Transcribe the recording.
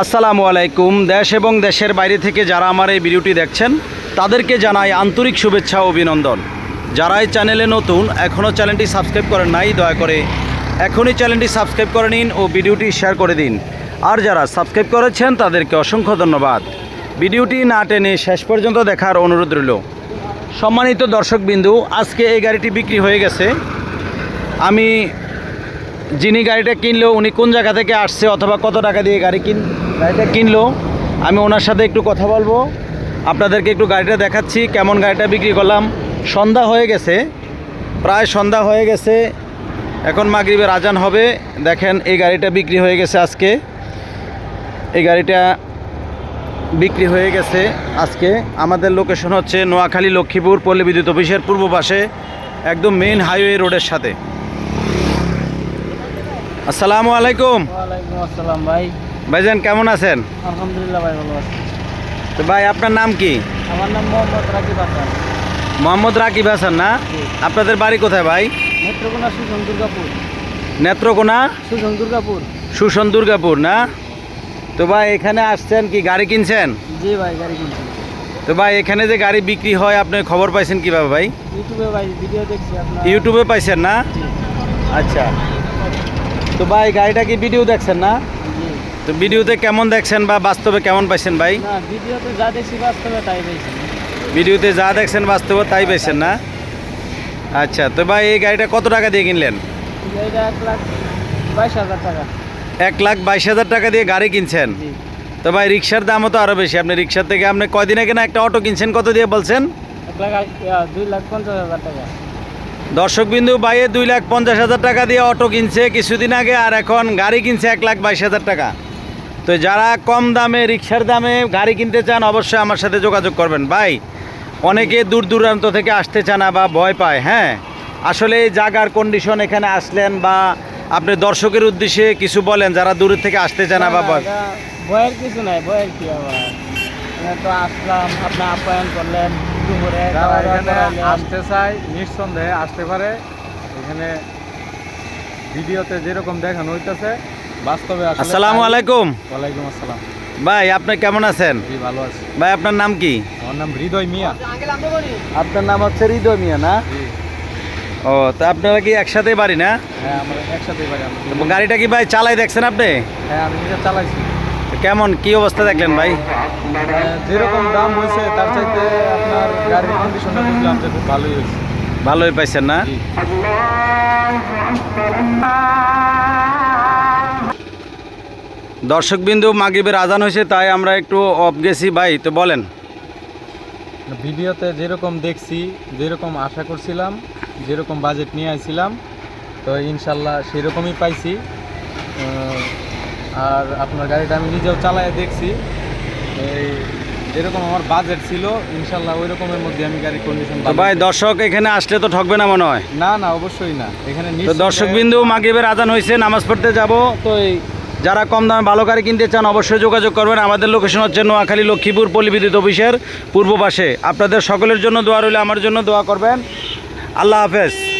আসসালামু আলাইকুম। দেশ এবং দেশের বাইরে থেকে যারা আমার এই ভিডিওটি দেখছেন, তাদেরকে জানাই আন্তরিক শুভেচ্ছা ও অভিনন্দন। যারা এই চ্যানেলে নতুন, এখনও চ্যানেলটি সাবস্ক্রাইব করেন নাই, দয়া করে এখনই চ্যানেলটি সাবস্ক্রাইব করে নিন ও ভিডিওটি শেয়ার করে দিন। আর যারা সাবস্ক্রাইব করেছেন, তাদেরকে অসংখ্য ধন্যবাদ। ভিডিওটি না টেনে শেষ পর্যন্ত দেখার অনুরোধ রইল। সম্মানিত দর্শকবিন্দু, আজকে এই গাড়িটি বিক্রি হয়ে গেছে। আমি যিনি গাড়িটা কিনলো উনি কোন জায়গা থেকে আসছে অথবা কত টাকা দিয়ে গাড়ি কিন গাড়িটা কিনলো। আমি ওনার সাথে একটু কথা বলব। আপনাদেরকে একটু গাড়িটা দেখাচ্ছি, কেমন গাড়িটা বিক্রি করলাম। সন্ধ্যা হয়ে গেছে, প্রায় সন্ধ্যা হয়ে গেছে। এখন মাগরিবের আজান হবে। দেখেন, এই গাড়িটা বিক্রি হয়ে গেছে আজকে। এই গাড়িটা বিক্রি হয়ে গেছে আজকে। আমাদের লোকেশন হচ্ছে নোয়াখালী লক্ষ্মীপুর পল্লী বিদ্যুৎ অফিসের পূর্ব পাশে, একদম মেইন হাইওয়ে রোডের সাথে। আসসালামু আলাইকুম। ওয়ালাইকুম আসসালাম ভাই। ভাইজান কেমন আছেন? আলহামদুলিল্লাহ ভাই ভালো আছি। তো ভাই আপনার নাম কি? আমার নাম মোহাম্মদ রাকিব হাসান। মোহাম্মদ রাকিব হাসান না? আপনাদের বাড়ি কোথায় ভাই? নেত্রকোনা সুজন দুর্গাপুর। নেত্রকোনা? সুজন দুর্গাপুর। সুশন দুর্গাপুর না? তো ভাই এখানে আসছেন কি গাড়ি কিনছেন? জি ভাই গাড়ি কিনছি। তো ভাই এখানে যে গাড়ি বিক্রি হয় আপনি খবর পাইছেন কীভাবে ভাই? ইউটিউবে ভাই ভিডিও দেখছি আপনার। ইউটিউবে পাইছেন না? আচ্ছা। তো ভাই গাড়িটা কি ভিডিও দেখছেন না? তো ভিডিওতে কেমন দেখছেন বা বাস্তবে কেমন পাইছেন ভাই? ভিডিওতে যা দেখছি বাস্তবে তাই পেয়েছি ভিডিওতে যা দেখছেন বাস্তবে তাই পাইছেন না? আচ্ছা তো ভাই এই গাড়িটা কত টাকা দিয়ে কিনলেন? এক লাখ বাইশ হাজার টাকা। দিয়ে গাড়ি কিনছেন? তো ভাই রিক্সার দামও তো আরও বেশি। আপনি রিক্সার থেকে আপনি কয়দিন আগে না একটা অটো কিনছেন? কত দিয়ে বলছেন? টাকা। দর্শকবিন্দু বাইয়ে দুই লাখ পঞ্চাশ হাজার টাকা দিয়ে অটো কিনছে। কিছুদিন আগে আর এখন গাড়ি কিনছে এক লাখ বাইশ হাজার টাকা। তো যারা কম দামে রিক্সার দামে গাড়ি কিনতে চান অবশ্যই আমার সাথে যোগাযোগ করবেন। ভাই অনেকে দূর দূরান্ত থেকে আসতে চানা বা ভয় পায় হ্যাঁ? আসলে এই জায়গার কন্ডিশন এখানে আসলেন বা আপনি দর্শকের উদ্দেশ্যে কিছু বলেন যারা দূরের থেকে আসতে চানা বা ভয় ভয়ের কিছু নাই ভয়ের কি আবার? তো আসলাম আপনি আপ্যায়ন করলেন দুপুরে যারা এখানে আসতে চায় নিঃসন্দেহে আসতে পারে। এখানে ভিডিওতে যেরকম দেখানো হইতেছে বাস্তবে আসসালামু আলাইকুম। ওয়ালাইকুম আসসালাম। ভাই আপনি কেমন আছেন? জি ভালো আছি। ভাই আপনার নাম কি? আমার নাম হৃদয় মিয়া। আপনার নাম হচ্ছে হৃদয় মিয়া না? ও তা আপনারা কি একসাথে বাড়ি না? হ্যাঁ আমরা গাড়িটা কি ভাই চালাই দেখছেন আপনি? হ্যাঁ আমি নিজে চালাইছি। কেমন কি অবস্থা দেখলেন ভাই? যেরকম দাম হয়েছে তার চাইতে আপনার গাড়ির কন্ডিশনটা বুঝলাম যে খুব ভালোই হয়েছে। ভালোই পাইছেন না? দর্শকবিন্দু মাগিবের আজান হয়েছে তাই আমরা একটু অফ গেছি। ভাই তো বলেন। ভিডিওতে যেরকম দেখছি যেরকম আশা করছিলাম যেরকম বাজেট নিয়ে আইছিলাম তো ইনশাল্লাহ সেরকমই পাইছি। আর আপনার গাড়িটা আমি নিজেও চালায় দেখছি। এই যেরকম আমার বাজেট ছিল ইনশাল্লাহ ওই রকমের মধ্যে আমি গাড়ি কন্ডিশন ভাই দর্শক এখানে আসলে তো ঠকবে না মনে হয়? না না অবশ্যই না। এখানে তো নিঃসন্দেহে- দর্শকবিন্দু মাগরিবের আজান হয়েছে নামাজ পড়তে যাব। তো এই যারা কম দামে ভালো গাড়ি কিনতে চান অবশ্যই যোগাযোগ করবেন। আমাদের লোকেশন হচ্ছে নোয়াখালী লক্ষ্মীপুর পল্লীবিদ্যুৎ অফিসের পূর্ব পাশে। আপনাদের সকলের জন্য দোয়া রইলে, আমার জন্য দোয়া করবেন। আল্লাহ হাফেজ।